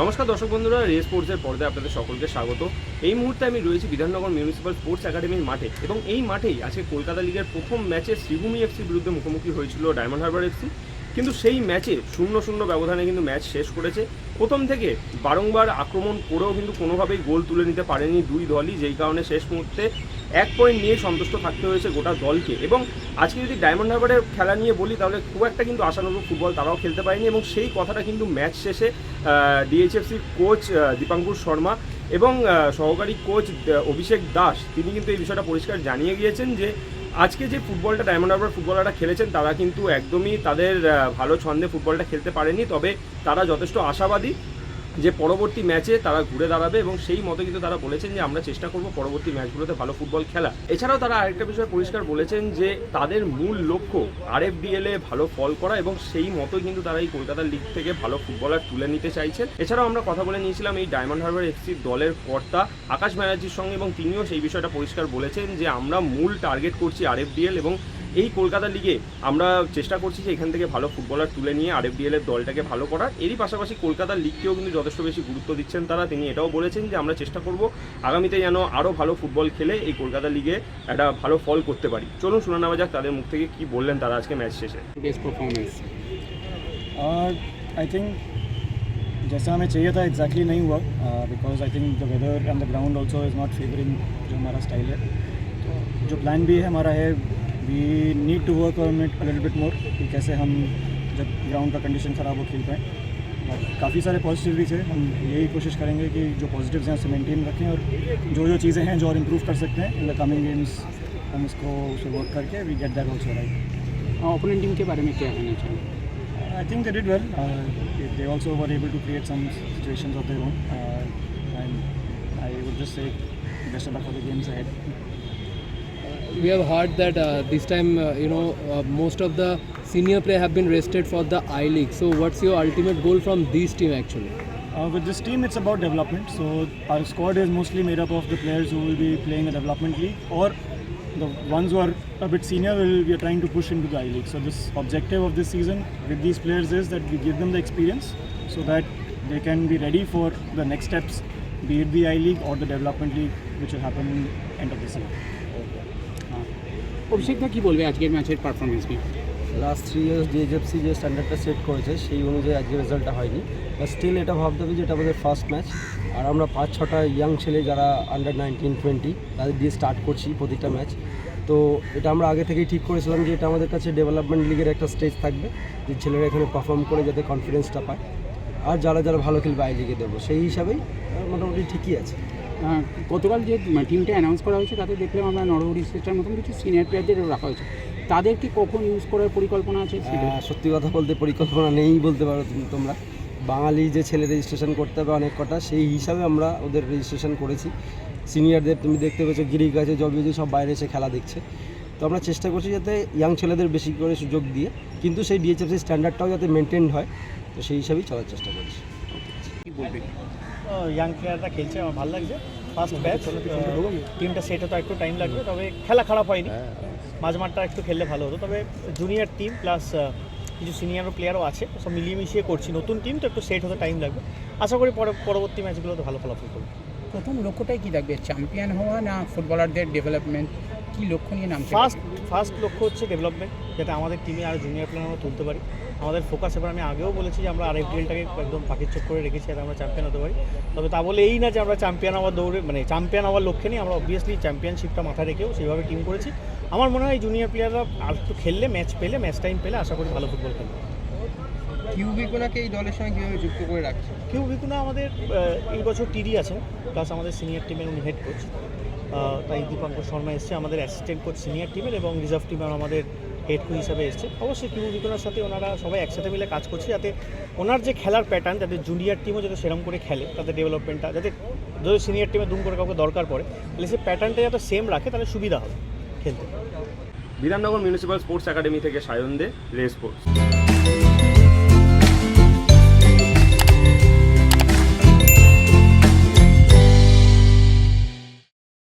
নমস্কার দর্শক বন্ধুরা রেস স্পোর্টসের পর্দায় আপনাদের সকলকে স্বাগত। এই মুহূর্তে আমি রয়েছি বিধাননগর মিউনিসিপ্যাল স্পোর্টস একাডেমির মাঠে এবং এই মাঠেই আজকে কলকাতা লিগের প্রথম ম্যাচে শ্রীভূমি এফসির বিরুদ্ধে মুখোমুখি হয়েছিল ডায়মন্ড হারবার এফসি কিন্তু সেই ম্যাচে শূন্য শূন্য ব্যবধানে কিন্তু ম্যাচ শেষ করেছে। প্রথম থেকে বারংবার আক্রমণ করেও কিন্তু কোনোভাবেই গোল তুলে নিতে পারেনি দুই দলই, যেই কারণে শেষ মুহূর্তে এক পয়েন্ট নিয়ে সন্তুষ্ট থাকতে হয়েছে গোটা দলকে। এবং আজকে যদি ডায়মন্ড হারবারের খেলা নিয়ে বলি, তাহলে খুব একটা কিন্তু আশানুরূপ ফুটবল তারাও খেলতে পারেনি এবং সেই কথাটা কিন্তু ম্যাচ শেষে ডিএইচএফসির কোচ দীপাঙ্কুর শর্মা এবং সহকারী কোচ অভিষেক দাস, তিনি কিন্তু এই বিষয়টা পরিষ্কার জানিয়ে গিয়েছেন যে, আজকে যে ফুটবলটা ডায়মন্ড হারবার ফুটবলাররা খেলেছেন, তারা কিন্তু একদমই তাদের ভালো ছন্দে ফুটবলটা খেলতে পারেনি। তবে তারা যথেষ্ট আশাবাদী যে পরবর্তী ম্যাচে তারা ঘুরে দাঁড়াবে এবং সেই মতো কিন্তু তারা বলেছেন যে আমরা চেষ্টা করব পরবর্তী ম্যাচগুলোতে ভালো ফুটবল খেলা। এছাড়াও তারা আরেকটা বিষয় পরিষ্কার বলেছেন যে তাদের মূল লক্ষ্য আরএফডিএল এ ভালো ফল করা এবং সেই মতোই কিন্তু তারা এই কলকাতা লিগ থেকে ভালো ফুটবলার তুলে নিতে চাইছেন। এছাড়াও আমরা কথা বলে নিয়েছিলাম এই ডায়মন্ড হারবার এফসির দলের কর্তা আকাশ ব্যানার্জির সঙ্গে এবং তিনিও সেই বিষয়টা পরিষ্কার বলেছেন যে আমরা মূল টার্গেট করছি আরএফডিএল এবং এই কলকাতা লিগে আমরা চেষ্টা করছি যে এখান থেকে ভালো ফুটবলার তুলে নিয়ে আরএফডিএল এর দলটাকে ভালো করার এরই পাশাপাশি কলকাতা লিগকেও কিন্তু যথেষ্ট বেশি গুরুত্ব দিচ্ছেন তারা তিনি এটাও বলেছেন যে আমরা চেষ্টা করব আগামীতে যেন আরও ভালো ফুটবল খেলে এই কলকাতা লিগে একটা ভালো ফল করতে পারি চলুন শোনা নেওয়া যাক তাদের মুখ থেকে কি বললেন তারা আজকে ম্যাচ শেষে बेस्ट परफॉर्मेंस आई थिंक जैसा हमें चाहिए था एग्जैक्टली नहीं हुआ because I think the weather and the ground also is not favouring जो हमारा स्टाइल है तो जो प्लान भी है हमारा है we need to work on it little bit more कि कैसे हम जब ग्राउंड का कंडीशन ख़राब हो खेल पाएँ। और काफ़ी सारे पॉजिटिव भी थे। हम यही कोशिश करेंगे कि जो पॉजिटिव्स हैं उसे मेंटेन रखें और जो जो चीज़ें हैं जो और इम्प्रूव कर सकते हैं। इन द कमिंग गेम्स हम उसको उसे वर्क करके we get that also right opponent team के बारे में क्या कहना चाहिए I think they also were able to create some situations of their own. Uh, and I would just say best of luck for the games ahead. We have heard that uh, this time uh, you know uh, most of the senior players have been rested for the i league so what's your ultimate goal from this team actually Uh, with this team, it's about development. So our squad is mostly made up of the players who will be playing a development league, or the ones who are a bit senior. Will we are trying to push into the I League. So this objective of this season with these players is that we give them the experience, so that they can be ready for the next steps, be it the I League or the development league, which will happen end of this year. Abhishek দা কি বলবে আজকের ম্যাচের performance নিয়ে? Last three years ডিএজএফসি যে স্ট্যান্ডার্ডটা set করেছে, সেই অনুযায়ী আজকে রেজাল্টটা হয়নি। বাট স্টিল এটা ভাবতে হবে যে এটা আমাদের ফার্স্ট ম্যাচ আর আমরা পাঁচ ছটা ইয়াং ছেলে যারা আন্ডার নাইনটিন টোয়েন্টি তাদের দিয়ে স্টার্ট করছি প্রতিটা ম্যাচ তো এটা আমরা আগে থেকেই ঠিক করেছিলাম যে এটা আমাদের কাছে ডেভেলপমেন্ট লিগের একটা স্টেজ থাকবে, যে ছেলেরা এখানে পারফর্ম করে যাতে কনফিডেন্সটা পায়। আর যারা যারা ভালো খেলবে আই লিগে দেবো। সেই হিসাবেই মোটামুটি ঠিকই আছে। গতকাল যে টিমটা অ্যানাউন্স করা হয়েছে তাতে দেখলাম আমরা নরহরি সিস্টার মতন কিছু সিনিয়র প্লেয়ারদের রাখা হয়েছে। তাদেরকে কখন ইউজ করার পরিকল্পনা আছে সত্যি কথা বলতে পরিকল্পনা নেই বলতে পারো তুমি- তোমরা। বাঙালি যে ছেলে রেজিস্ট্রেশন করতে হবে অনেক কটা সেই হিসাবে আমরা ওদের রেজিস্ট্রেশন করেছি। সিনিয়রদের তুমি দেখতে পেয়েছ গিরিক আছে জলবিজি সব বাইরে এসে খেলা দেখছে। তো আমরা চেষ্টা করছি যাতে ইয়াং ছেলেদের বেশি করে সুযোগ দিয়ে কিন্তু সেই ডিএচএফসি স্ট্যান্ডার্ডটাও যাতে মেনটেন হয় তো সেই হিসাবেই চলার চেষ্টা করছি। কি বলবে? ইয়াং প্লেয়াররা খেলছে আমার ভালো লাগছে। ফার্স্ট ব্যাচ টিমটা সেট হতে একটু টাইম লাগবে তবে খেলা খারাপ হয়নি। মাঝ মাঠটা একটু খেললে ভালো হতো তবে জুনিয়র টিম প্লাস কিছু সিনিয়র প্লেয়ারও আছে সব মিলিয়ে মিশিয়ে করছি। নতুন টিম তো একটু সেট হতে টাইম লাগবে। আশা করি পরে পরবর্তী ম্যাচগুলোতে ভালো ফলাফল করবে। প্রথম লক্ষ্যটাই কি থাকবে? চ্যাম্পিয়ন হওয়া না ফুটবলারদের ডেভেলপমেন্ট কি লক্ষ্য নিয়ে নামছে ফার্স্ট ফার্স্ট লক্ষ্য হচ্ছে ডেভেলপমেন্ট যাতে আমাদের টিমে আর জুনিয়র প্লেয়ার আমরা তুলতে পারি। আমাদের ফোকাস এবার আমি আগেও বলেছি যে আমরা আর আইপিএলটাকে একদম পাখির চোখ করে রেখেছি যাতে আমরা চ্যাম্পিয়ন হতে পারি। তবে তা বলে এই না যে আমরা চ্যাম্পিয়ন হওয়ার দৌড়ে মানে চ্যাম্পিয়ন হওয়ার লক্ষ্যে নিয়ে আমরা অবভিয়াসলি চ্যাম্পিয়নশিপটা মাথায় রেখেও সেইভাবে টিম করেছি। আমার মনে হয় জুনিয়র প্লেয়াররা আর একটু খেললে ম্যাচ পেলে ম্যাচ টাইম পেলে আশা করি ভালো ফুটবল খেলবে। কিউবিকোনাকে এই দলের সঙ্গে কীভাবে যুক্ত করে রাখছে কেউ বিকুনা আমাদের এই বছর টিডি আছেন প্লাস আমাদের সিনিয়র টিমের উনি হেড কোচ তাই দীপঙ্কর শর্মা এসছে, আমাদের অ্যাসিস্ট্যান্ট কোচ সিনিয়র টিমের এবং রিজার্ভ টিমের আমাদের হেড কোচ হিসাবে এসছে। অবশ্যই কিউ বিকুনার সাথে ওনারা সবাই একসাথে মিলে কাজ করছে যাতে ওনার যে খেলার প্যাটার্ন যাতে জুনিয়র টিমও যাতে সেরকম করে খেলে, তাদের ডেভেলপমেন্টটা যাতে যদি সিনিয়র টিমে দুম করে কাউকে দরকার পড়ে, তাহলে সেই প্যাটার্নটা যাতে সেম রাখে, তাহলে সুবিধা হবে খেলতে। বিধাননগর মিউনিসিপ্যাল স্পোর্টস একাডেমি থেকে সায়ন দে রে স্পোর্টস।